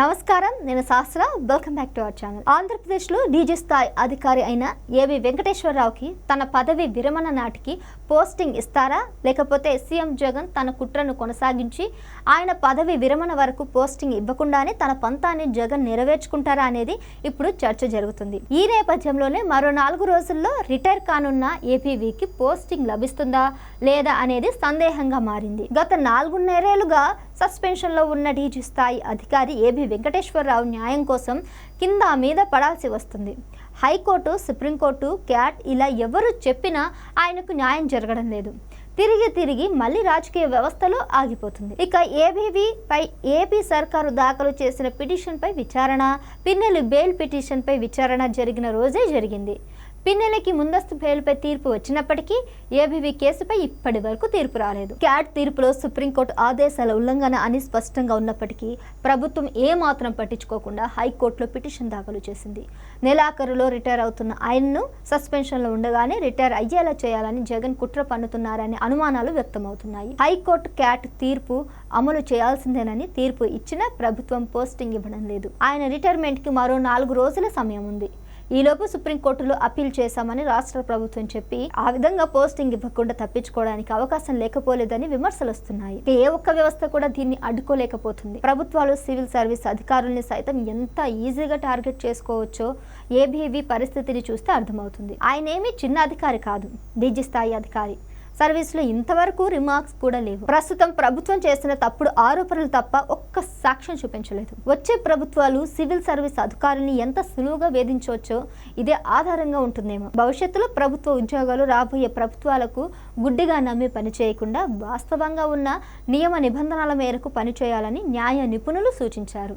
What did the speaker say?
నమస్కారం నేను Shastra. Welcome back to our channel ఆంధ్రప్రదేశ్లో డీజీ స్థాయి అధికారి అయిన ఏవి వెంకటేశ్వరరావుకి తన పదవి విరమణ నాటికి పోస్టింగ్ ఇస్తారా? లేకపోతే సీఎం జగన్ తన కుట్రను కొనసాగించి ఆయన పదవి విరమణ వరకు పోస్టింగ్ ఇవ్వకుండానే తన పంతాన్ని జగన్ నెరవేర్చుకుంటారా అనేది ఇప్పుడు చర్చ జరుగుతుంది. ఈ నేపథ్యంలోనే మరో నాలుగు రోజుల్లో రిటైర్ కానున్న ఏపీవీకి పోస్టింగ్ లభిస్తుందా లేదా అనేది సందేహంగా మారింది. గత నాలుగున్నరేళ్ళుగా సస్పెన్షన్లో ఉన్న డీజీ స్థాయి అధికారి ఏబి వెంకటేశ్వరరావు న్యాయం కోసం కింద మీద పడాల్సి వస్తుంది. హైకోర్టు సుప్రీంకోర్టు క్యాట్ ఇలా ఎవరు చెప్పినా ఆయనకు న్యాయం జరగడం లేదు. తిరిగి తిరిగి మళ్ళీ రాజకీయ వ్యవస్థలో ఆగిపోతుంది. ఇక ఏబీవీ పై ఏపీ సర్కారు దాఖలు చేసిన పిటిషన్పై విచారణ పిన్నెలు బెయిల్ పిటిషన్పై విచారణ జరిగిన రోజే జరిగింది. పిన్నెలకి ముందస్తు బెయిల్పై తీర్పు వచ్చినప్పటికీ ఏబీవీ కేసుపై ఇప్పటి వరకు తీర్పు రాలేదు. క్యాట్ తీర్పులో సుప్రీంకోర్టు ఆదేశాల ఉల్లంఘన అని స్పష్టంగా ఉన్నప్పటికీ ప్రభుత్వం ఏమాత్రం పట్టించుకోకుండా హైకోర్టులో పిటిషన్ దాఖలు చేసింది. నెలాఖరులో రిటైర్ అవుతున్న ఆయన్ను సస్పెన్షన్లో ఉండగానే రిటైర్ అయ్యేలా చేయాలని జగన్ కుట్ర పన్నుతున్నారనే అనుమానాలు వ్యక్తమవుతున్నాయి. హైకోర్టు క్యాట్ తీర్పు అమలు చేయాల్సిందేనని తీర్పు ఇచ్చిన ప్రభుత్వం పోస్టింగ్ ఇవ్వడం లేదు. ఆయన రిటైర్మెంట్కి మరో నాలుగు రోజుల సమయం ఉంది. ఈలోపు సుప్రీంకోర్టులో అప్పీల్ చేశామని రాష్ట్ర ప్రభుత్వం చెప్పి ఆ విధంగా పోస్టింగ్ ఇవ్వకుండా తప్పించుకోవడానికి అవకాశం లేకపోలేదని విమర్శలు వస్తున్నాయి. ఏ ఒక్క వ్యవస్థ కూడా దీన్ని అడ్డుకోలేకపోతుంది. ప్రభుత్వాలు సివిల్ సర్వీస్ అధికారుల్ని సైతం ఎంత ఈజీగా టార్గెట్ చేసుకోవచ్చో ఏబీవీ పరిస్థితిని చూస్తే అర్థమవుతుంది. ఆయన చిన్న అధికారి కాదు డీజీ స్థాయి అధికారి. సర్వీస్లో ఇంతవరకు రిమార్క్స్ కూడా లేవు. ప్రస్తుతం ప్రభుత్వం చేసిన తప్పుడు ఆరోపణలు తప్ప ఒక్క సాక్ష్యం చూపించలేదు. వచ్చే ప్రభుత్వాలు సివిల్ సర్వీస్ అధికారుల్ని ఎంత సులువుగా వేధించవచ్చో ఇదే ఆధారంగా ఉంటుందేమో. భవిష్యత్తులో ప్రభుత్వ ఉద్యోగాలు రాబోయే ప్రభుత్వాలకు గుడ్డిగా నమ్మి పనిచేయకుండా వాస్తవంగా ఉన్న నియమ నిబంధనల మేరకు పనిచేయాలని న్యాయ నిపుణులు సూచించారు.